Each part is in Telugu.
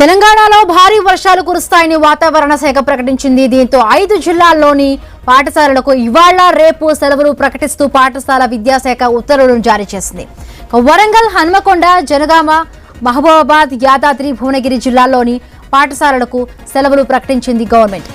తెలంగాణలో భారీ వర్షాలు కురుస్తాయని వాతావరణ శాఖ ప్రకటించింది. దీంతో ఐదు జిల్లాల్లోని పాఠశాలలకు ఇవాళ రేపు సెలవులు ప్రకటిస్తూ పాఠశాల విద్యాశాఖ ఉత్తర్వులను జారీ చేసింది. వరంగల్ హన్మకొండ జనగామ మహబూబాబాద్ యాదాద్రి భువనగిరి జిల్లాల్లోని పాఠశాలలకు సెలవులు ప్రకటించింది గవర్నమెంట్.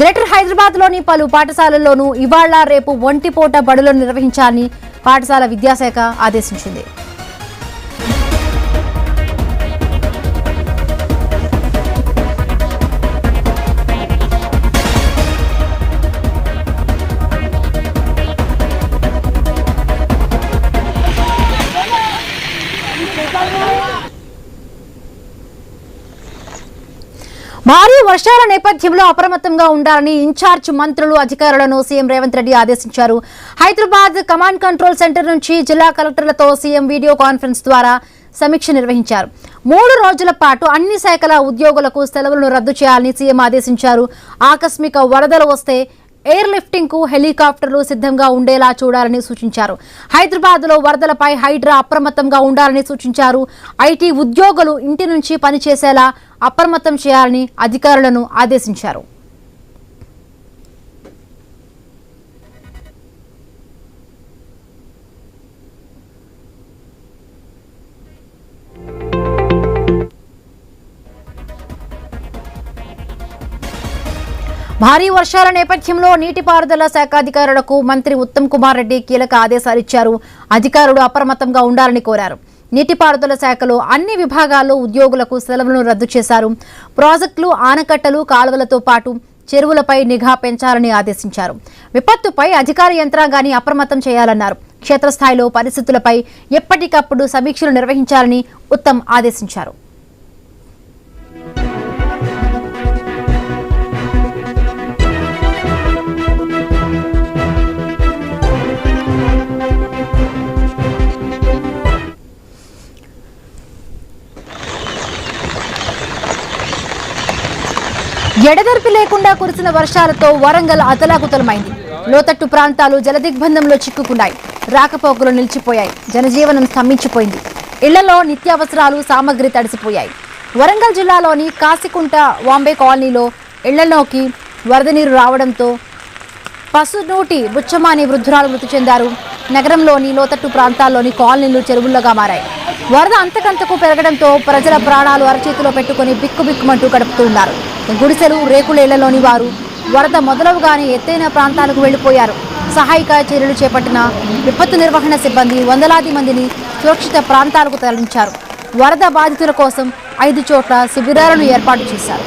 గ్రేటర్ హైదరాబాద్లోని పలు పాఠశాలల్లోనూ ఇవాళ రేపు ఒంటిపూట బడులను నిర్వహించాలని పాఠశాల విద్యాశాఖ ఆదేశించింది. భారీ వర్షాల నేపథ్యంలో అప్రమత్తంగా ఉండాలని ఇన్ఛార్జ్ మంత్రులు అధికారులను సీఎం రేవంత్ రెడ్డి ఆదేశించారు. హైదరాబాద్ కమాండ్ కంట్రోల్ సెంటర్ నుంచి జిల్లా కలెక్టర్లతో సీఎం వీడియో కాన్ఫరెన్స్ ద్వారా సమీక్ష నిర్వహించారు. మూడు రోజుల పాటు అన్ని శాఖల ఉద్యోగులకు సెలవులను రద్దు చేయాలని సీఎం ఆదేశించారు. ఆకస్మిక వరదలు వస్తే ఎయిర్ లిఫ్టింగ్కు హెలికాప్టర్లు సిద్ధంగా ఉండేలా చూడాలని సూచించారు. హైదరాబాద్లో వరదలపై హైడ్రా అప్రమత్తంగా ఉండాలని సూచించారు. ఐటీ ఉద్యోగులు ఇంటి నుంచి పనిచేసేలా అప్రమత్తం చేయాలని అధికారులను ఆదేశించారు. భారీ వర్షాల నేపథ్యంలో నీటిపారుదల శాఖ అధికారులకు మంత్రి ఉత్తమ్ కుమార్ రెడ్డి కీలక ఆదేశాలు ఇచ్చారు. అధికారులు అప్రమత్తంగా ఉండాలని కోరారు. నీటిపారుదల శాఖలో అన్ని విభాగాల్లో ఉద్యోగులకు సెలవులను రద్దు చేశారు. ప్రాజెక్టులు ఆనకట్టలు కాలువలతో పాటు చెరువులపై నిఘా పెంచాలని ఆదేశించారు. విపత్తుపై అధికార యంత్రాంగాన్ని అప్రమత్తం చేయాలన్నారు. క్షేత్రస్థాయిలో పరిస్థితులపై ఎప్పటికప్పుడు సమీక్షలు నిర్వహించాలని ఉత్తమ్ ఆదేశించారు. ఎడదెరిపి లేకుండా కురిసిన వర్షాలతో వరంగల్ అతలాకుతలమైంది. లోతట్టు ప్రాంతాలు జలదిగ్బంధంలో చిక్కుకున్నాయి. రాకపోకలు నిలిచిపోయాయి. జనజీవనం స్తంభించిపోయింది. ఇళ్ళలో నిత్యావసరాలు సామగ్రి తడిసిపోయాయి. వరంగల్ జిల్లాలోని కాసికుంట వాంబే కాలనీలో ఇళ్ళలోకి వరద నీరు రావడంతో పసునూటి బుచ్చమాని వృద్ధురాలు మృతి చెందారు. నగరంలోని లోతట్టు ప్రాంతాల్లోని కాలనీలు చెరువుల్లోగా మారాయి. వరద అంతకంతకు పెరగడంతో ప్రజల ప్రాణాలు అరచేతిలో పెట్టుకుని బిక్కుబిక్కుమంటూ గడుపుతున్నారు. గుడిసెలు రేకులేళ్ళలోని వారు వరద మొదలవుగానే ఎత్తైన ప్రాంతాలకు వెళ్ళిపోయారు సహాయక చర్యలు చేపట్టిన విపత్తు నిర్వహణ సిబ్బంది వందలాది మందిని సురక్షిత ప్రాంతాలకు తరలించారు. వరద బాధితుల కోసం ఐదు చోట్ల శిబిరాలను ఏర్పాటు చేశారు.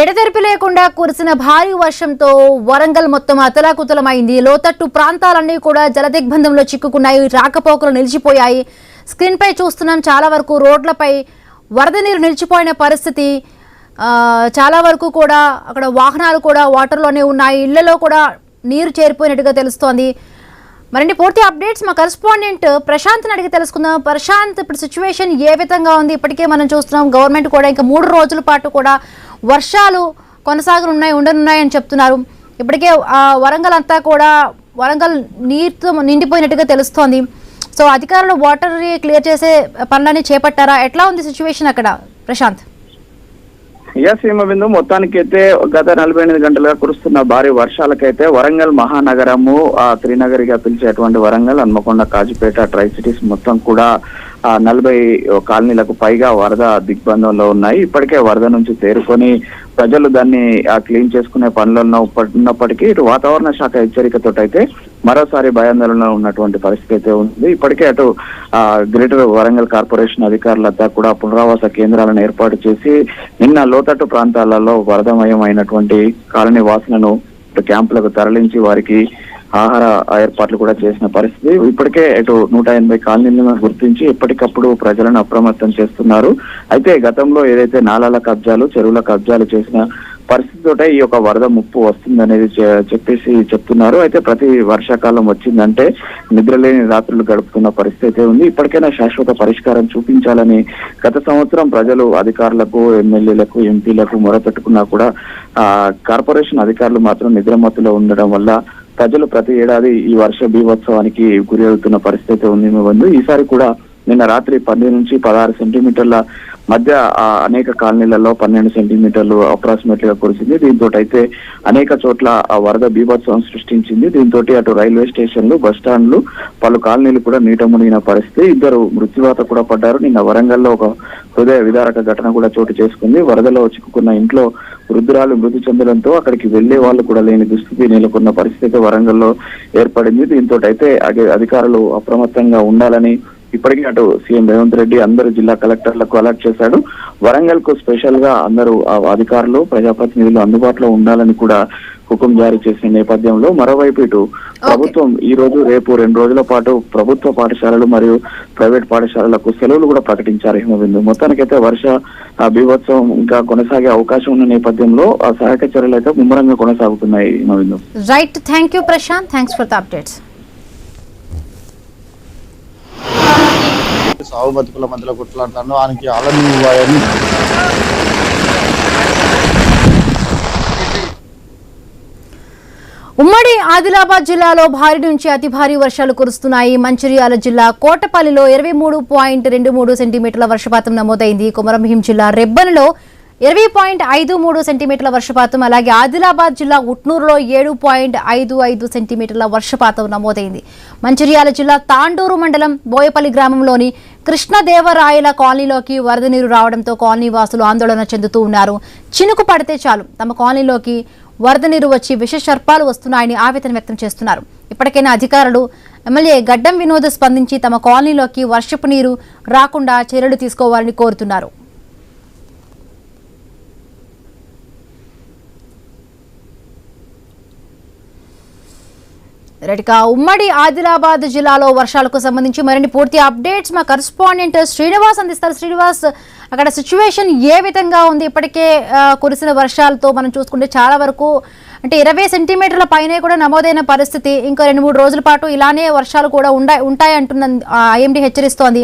ఎడతెరిపి లేకుండా కురిసిన భారీ వర్షంతో వరంగల్ మొత్తం అతలాకుతలమైంది. లోతట్టు ప్రాంతాలన్నీ కూడా జలదిగ్బంధంలో చిక్కుకున్నాయి. రాకపోకలు నిలిచిపోయాయి. స్క్రీన్పై చూస్తున్నాం చాలా వరకు రోడ్లపై వరద నీరు నిలిచిపోయిన పరిస్థితి. చాలా వరకు కూడా అక్కడ వాహనాలు కూడా వాటర్లోనే ఉన్నాయి. ఇళ్ళలో కూడా నీరు చేరిపోయినట్టుగా తెలుస్తోంది. మరిన్ని పూర్తి అప్డేట్స్ మా కరస్పాండెంట్ ప్రశాంత్ని అడిగి తెలుసుకుందాం. ప్రశాంత్ ఇప్పుడు సిచ్యువేషన్ ఏ విధంగా ఉంది? ఇప్పటికే మనం చూస్తున్నాం గవర్నమెంట్ కూడా ఇంకా మూడు రోజుల పాటు కూడా వర్షాలు కొనసాగనున్నాయి ఉండనున్నాయని చెప్తున్నారు. ఇప్పటికే ఆ, వరంగల్ అంతా కూడా వరంగల్ నీరుతో నిండిపోయినట్టుగా తెలుస్తోంది. సో అధికారులు వాటర్ క్లియర్ చేసే పనులన్నీ చేపట్టారా? ఎట్లా ఉంది సిచ్యువేషన్ అక్కడ ప్రశాంత్? ఎస్ మొత్తానికి అయితే గత నలభై ఎనిమిది గంటలుగా కురుస్తున్న భారీ వర్షాలకైతే వరంగల్ మహానగరము ఆ, త్రినగరిగా పిలిచేటువంటి వరంగల్ హన్మకొండ కాజుపేట ట్రై సిటీస్ మొత్తం కూడా ఆ, నలభై కాలనీలకు పైగా వరద దిగ్బంధంలో ఉన్నాయి. ఇప్పటికే వరద నుంచి తేరుకొని ప్రజలు దాన్ని ఆ, క్లీన్ చేసుకునే పనులలో ఉన్నప్పటికీ ఇటు వాతావరణ శాఖ హెచ్చరికతో అయితే మరోసారి భయాందోళన ఉన్నటువంటి పరిస్థితి అయితే ఉంది. ఇప్పటికే అటు గ్రేటర్ వరంగల్ కార్పొరేషన్ అధికారులంతా కూడా పునరావాస కేంద్రాలను ఏర్పాటు చేసి నిన్న లోతట్టు ప్రాంతాలలో వరదమయం అయినటువంటి కాలనీ వాసులను ఇటు క్యాంపులకు తరలించి వారికి ఆహార ఏర్పాట్లు కూడా చేసిన పరిస్థితి. ఇప్పటికే ఇటు నూట ఎనభై కాలనీలను గుర్తించి ఎప్పటికప్పుడు ప్రజలను అప్రమత్తం చేస్తున్నారు. అయితే గతంలో ఏదైతే నాలాల కబ్జాలు చెరువుల కబ్జాలు చేసిన పరిస్థితితోటే ఈ యొక్క వరద ముప్పు వస్తుందనేది చెప్పేసి చెప్తున్నారు. అయితే ప్రతి వర్షాకాలం వచ్చిందంటే నిద్రలేని రాత్రులు గడుపుతున్న పరిస్థితి అయితే ఉంది. ఇప్పటికైనా శాశ్వత పరిష్కారం చూపించాలని గత సంవత్సరం ప్రజలు అధికారులకు ఎమ్మెల్యేలకు ఎంపీలకు మొరపెట్టుకున్నా కూడా ఆ కార్పొరేషన్ అధికారులు మాత్రం నిద్రమత్తులో ఉండడం వల్ల ప్రజలు ప్రతి ఏడాది ఈ వర్ష బీభత్సవానికి గురి అవుతున్న పరిస్థితి ఉంది మీ ఈసారి కూడా నిన్న రాత్రి పది నుంచి పదహారు సెంటీమీటర్ల మధ్య అనేక కాలనీలలో పన్నెండు సెంటీమీటర్లు అప్రాక్సిమేట్గా కురిసింది. దీంతో అయితే అనేక చోట్ల ఆ వరద బీభత్సం సృష్టించింది. దీంతో అటు రైల్వే స్టేషన్లు బస్ స్టాండ్లు పలు కాలనీలు కూడా నీట మునిగిన పరిస్థితి. ఇద్దరు మృత్యువాత కూడా పడ్డారు. నిన్న వరంగల్లో ఒక హృదయ విదారక ఘటన కూడా చోటు చేసుకుంది. వరదలో చిక్కుకున్న ఇంట్లో వృద్ధురాలు మృతి చెందడంతో అక్కడికి వెళ్ళే వాళ్ళు కూడా లేని దుస్థితి నెలకొన్న పరిస్థితి వరంగల్లో ఏర్పడింది. దీంతో అయితే అధికారులు అప్రమత్తంగా ఉండాలని ఇప్పటికీ అటు సీఎం రేవంత్ రెడ్డి అందరు జిల్లా కలెక్టర్లకు అలర్ట్ చేశాడు. వరంగల్కు స్పెషల్గా అందరూ అధికారులు ప్రజాప్రతినిధులు అందుబాటులో ఉండాలని కూడా హుకుం జారీ చేసిన నేపథ్యంలో మరోవైపు ఇటు ప్రభుత్వం ఈ రోజు రేపు రెండు రోజుల పాటు ప్రభుత్వ పాఠశాలలు మరియు ప్రైవేట్ పాఠశాలలకు సెలవులు కూడా ప్రకటించారు హిమబిందు. మొత్తానికైతే వర్ష బీభత్సవం ఇంకా కొనసాగే అవకాశం ఉన్న నేపథ్యంలో ఆ సహాయక చర్యలు అయితే ముమ్మరంగా కొనసాగుతున్నాయి Himabindu. Right thank you Prashant thanks for the updates సాగు బతుకుల మధ్యలో కొట్లాడుతాను ఆయనకి అలని ఇవ్వాలని. ఉమ్మడి ఆదిలాబాద్ జిల్లాలో భారీ నుంచి అతి భారీ వర్షాలు కురుస్తున్నాయి. మంచిర్యాల జిల్లా కోటపల్లిలో ఇరవై మూడు పాయింట్ రెండు మూడు సెంటీమీటర్ల వర్షపాతం నమోదైంది. కొమరంభీం జిల్లా రెబ్బన్లో ఇరవై పాయింట్ ఐదు మూడు సెంటీమీటర్ల వర్షపాతం అలాగే ఆదిలాబాద్ జిల్లా ఉట్నూరులో ఏడు పాయింట్ ఐదు ఐదు సెంటీమీటర్ల వర్షపాతం నమోదైంది. మంచిర్యాల జిల్లా తాండూరు మండలం బోయపల్లి గ్రామంలోని కృష్ణదేవరాయల కాలనీలోకి వరద నీరు రావడంతో కాలనీ వాసులు ఆందోళన చెందుతూ ఉన్నారు. చినుకు పడితే చాలు. తమ కాలనీలోకి వరద నీరు వచ్చి విష సర్పాలు వస్తున్నాయని ఆవేదన వ్యక్తం చేస్తున్నారు. ఇప్పటికైనా అధికారులు ఎమ్మెల్యే గడ్డం వినోద్ స్పందించి తమ కాలనీలోకి వర్షపు నీరు రాకుండా చర్యలు తీసుకోవాలని కోరుతున్నారు. రైట్గా ఉమ్మడి ఆదిలాబాద్ జిల్లాలో వర్షాలకు సంబంధించి మరిన్ని పూర్తి అప్డేట్స్ మా కరస్పాండెంట్ శ్రీనివాస్ అందిస్తారు. శ్రీనివాస్ అక్కడ సిచ్యువేషన్ ఏ విధంగా ఉంది? ఇప్పటికే కురిసిన వర్షాలతో మనం చూసుకుంటే చాలా వరకు అంటే ఇరవై సెంటీమీటర్ల పైనే కూడా నమోదైన పరిస్థితి. ఇంకా రెండు మూడు రోజుల పాటు ఇలానే వర్షాలు కూడా ఉండా ఉంటాయి అంటున్న హెచ్చరిస్తోంది.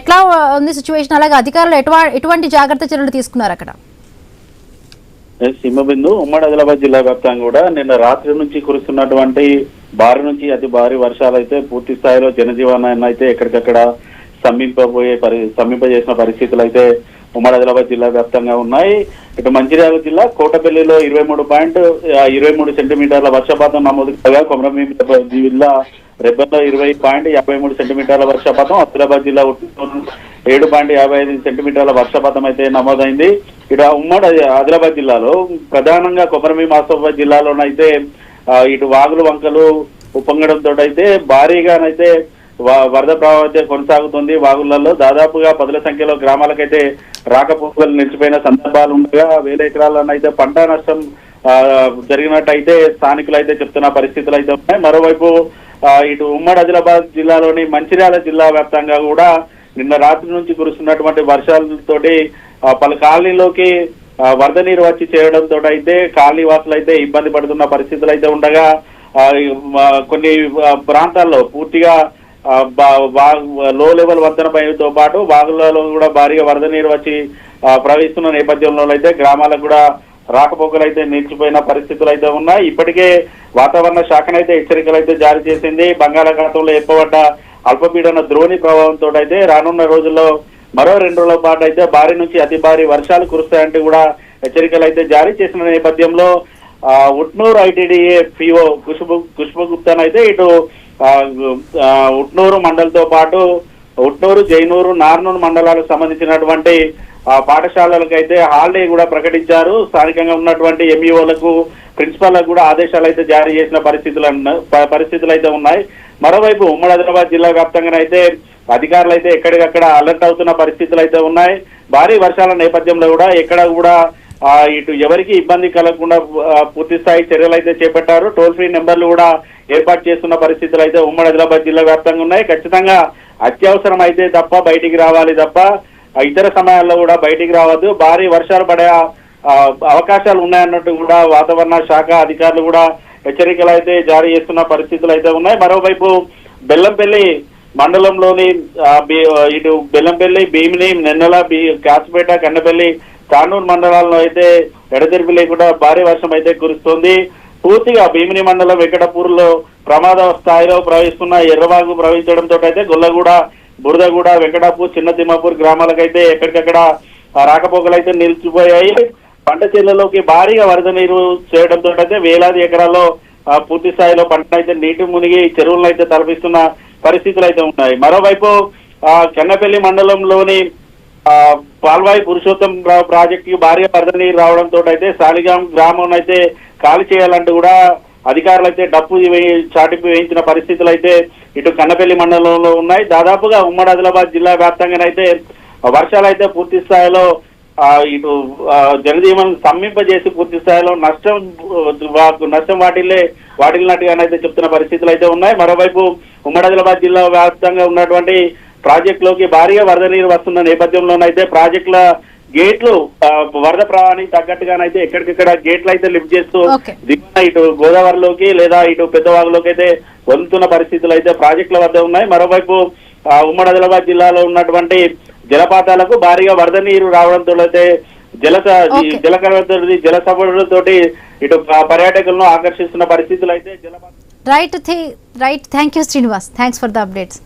ఎట్లా ఉంది సిచ్యువేషన్ అలాగే అధికారులు ఎటువంటి జాగ్రత్త చర్యలు తీసుకున్నారు అక్కడ? సింహబిందు ఉమ్మడి ఆదిలాబాద్ జిల్లా వ్యాప్తంగా కూడా నిన్న రాత్రి నుంచి కురుస్తున్నటువంటి భారీ నుంచి అతి భారీ వర్షాలు అయితే పూర్తి స్థాయిలో జనజీవనాన్ని అయితే ఎక్కడికక్కడ స్తంభింపబోయే పరి చేసిన పరిస్థితులు అయితే ఉమ్మడి ఆదిలాబాద్ జిల్లా వ్యాప్తంగా ఉన్నాయి. ఇటు మంచిర్యాల జిల్లా కోటపల్లిలో ఇరవై మూడు పాయింట్ ఇరవై మూడు సెంటీమీటర్ల వర్షపాతం నమోదు కాగా కొమరంభీం జిల్లా రెబ్బెల్లో ఇరవై పాయింట్ యాభై మూడు సెంటీమీటర్ల వర్షపాతం ఆదిలాబాద్ జిల్లా ఏడు పాయింట్ యాభై ఐదు సెంటీమీటర్ల వర్షపాతం అయితే నమోదైంది. ఇటు ఉమ్మడి ఆదిలాబాద్ జిల్లాలో ప్రధానంగా కొమరంభీం ఆసిఫాబాద్ జిల్లాలోనైతే ఇటు వాగులు వంకలు ఉప్పొంగడంతో అయితే భారీగానైతే వరద ప్రభావం అయితే కొనసాగుతుంది. వాగులలో దాదాపుగా పదుల సంఖ్యలో గ్రామాలకైతే రాకపోకలు నిలిచిపోయిన సందర్భాలు ఉండగా వేల ఎకరాలనైతే పంట నష్టం జరిగినట్టయితే స్థానికులు అయితే చెప్తున్న పరిస్థితులు అయితే ఉన్నాయి. మరోవైపు ఇటు ఉమ్మడి ఆదిలాబాద్ జిల్లాలోని మంచిర్యాల జిల్లా వ్యాప్తంగా కూడా నిన్న రాత్రి నుంచి కురుస్తున్నటువంటి వర్షాలతోటి పలు కాలనీలోకి వరద నీరు వచ్చి చేరడంతో అయితే కాలనీ వాసులు అయితే ఇబ్బంది పడుతున్న పరిస్థితులు అయితే ఉండగా కొన్ని ప్రాంతాల్లో పూర్తిగా లో లెవెల్ వర్ధన భయంతో పాటు బాగులలో కూడా భారీగా వరద నీరు వచ్చి ప్రవహిస్తున్న నేపథ్యంలో అయితే గ్రామాలకు కూడా రాకపోకలు అయితే నిలిచిపోయిన పరిస్థితులు అయితే ఉన్నాయి. ఇప్పటికే వాతావరణ శాఖనైతే హెచ్చరికలు అయితే జారీ చేసింది. బంగాళాఖాతంలో ఏర్పడ్డ అల్పపీడన ద్రోణి ప్రభావంతో అయితే రానున్న రోజుల్లో మరో రెండు రోజుల పాటు అయితే భారీ నుంచి అతి భారీ వర్షాలు కురుస్తాయంటూ కూడా హెచ్చరికలు అయితే జారీ చేసిన నేపథ్యంలో ఉట్నూర్ ఉట్నూరు ఐటీడీఏ పిఓ కుష్బు కుష్బగుప్తన్ అయితే ఇటు ఉట్నూరు మండలతో పాటు ఉట్నూరు జైనూరు నార్నూరు మండలాలకు సంబంధించినటువంటి పాఠశాలలకు అయితే హాలిడే కూడా ప్రకటించారు. స్థానికంగా ఉన్నటువంటి ఎంఈఓలకు ప్రిన్సిపాల్లకు కూడా ఆదేశాలు అయితే జారీ చేసిన పరిస్థితులు అన్న- ప- పరిస్థితులు అయితే ఉన్నాయి. మరోవైపు ఉమ్మడి ఆదిలాబాద్ జిల్లా వ్యాప్తంగా అయితే అధికారులు అయితే ఎక్కడికక్కడ అలర్ట్ అవుతున్న పరిస్థితులు అయితే ఉన్నాయి. భారీ వర్షాల నేపథ్యంలో కూడా ఎక్కడ కూడా ఇటు ఎవరికి ఇబ్బంది కలగకుండా పూర్తి స్థాయి చర్యలు అయితే చేపట్టారు. టోల్ ఫ్రీ నెంబర్లు కూడా ఏర్పాటు చేస్తున్న పరిస్థితులు అయితే ఉమ్మడి ఆదిలాబాద్ జిల్లా వ్యాప్తంగా ఉన్నాయి. ఖచ్చితంగా అత్యవసరం అయితే తప్ప బయటికి రావాలి తప్ప ఇతర సమయాల్లో కూడా బయటికి రావద్దు. భారీ వర్షాలు పడే అవకాశాలు ఉన్నాయన్నట్టు కూడా వాతావరణ శాఖ అధికారులు కూడా హెచ్చరికలు అయితే జారీ చేస్తున్న పరిస్థితులు అయితే ఉన్నాయి. మరోవైపు బెల్లంపల్లి మండలంలోని ఇటు బెల్లంపల్లి భీమిని నెన్నెల బీ కాసుపేట కన్నపల్లి తానూరు మండలాల్లో అయితే ఎడతెరిపి లేకుండా భారీ వర్షం అయితే కురుస్తోంది. పూర్తిగా భీమిని మండలం వెంకటపూర్లో ప్రమాద స్థాయిలో ప్రవహిస్తున్న ఎర్రవాగు ప్రవహించడంతో అయితే గొల్లగూడ బురదగూడ వెంకటాపూర్ చిన్న తిమ్మాపూర్ గ్రామాలకైతే ఎక్కడికక్కడ రాకపోకలు అయితే నిలిచిపోయాయి. పంట చేనులలోకి భారీగా వరద నీరు చేయడంతో అయితే వేలాది ఎకరాల్లో పూర్తి స్థాయిలో పంట అయితే నీటి మునిగి చెరువులను అయితే తలపిస్తున్న పరిస్థితులు అయితే ఉన్నాయి. మరోవైపు ఆ కెన్నపల్లి మండలంలోని పాల్వాయి పురుషోత్తం రావు ప్రాజెక్టుకి భారీగా వరద నీరు రావడంతో అయితే సాలిగాం గ్రామం అయితే ఖాళీ చేయాలంటూ కూడా అధికారులు అయితే డప్పు చాటింపు వేయించిన పరిస్థితులు అయితే ఇటు కన్నపల్లి మండలంలో ఉన్నాయి. దాదాపుగా ఉమ్మడి ఆదిలాబాద్ జిల్లా వ్యాప్తంగానైతే వర్షాలు అయితే పూర్తి స్థాయిలో ఇటు జనజీవనం స్తంభింపజేసి పూర్తి స్థాయిలో నష్టం నష్టం వాటిల్లే వాటిల్లినట్టుగానైతే చెప్తున్న పరిస్థితులు అయితే ఉన్నాయి. మరోవైపు ఉమ్మడి ఆదిలాబాద్ జిల్లా వ్యాప్తంగా ఉన్నటువంటి ప్రాజెక్టులోకి భారీగా వరద నీరు వస్తున్న నేపథ్యంలోనైతే ప్రాజెక్టుల గేట్లు వరద ప్రవాహానికి తగ్గట్టుగానైతే ఎక్కడికక్కడ గేట్లు అయితే లిఫ్ట్ చేస్తూ. దిగున ఇటు గోదావరిలోకి లేదా ఇటు పెద్దవాగులోకి అయితే వదులుతున్న పరిస్థితులు అయితే ప్రాజెక్టుల వద్ద ఉన్నాయి మరోవైపు ఉమ్మడి ఆదిలాబాద్ జిల్లాలో ఉన్నటువంటి జలపాతాలకు భారీగా వరద నీరు రావడంతో అయితే జల Okay. జలకరతోటి జల సభలతోటి ఇటు పర్యాటకులను ఆకర్షిస్తున్న పరిస్థితులు అయితే జలపాత right right thank you Srinivas thanks for the updates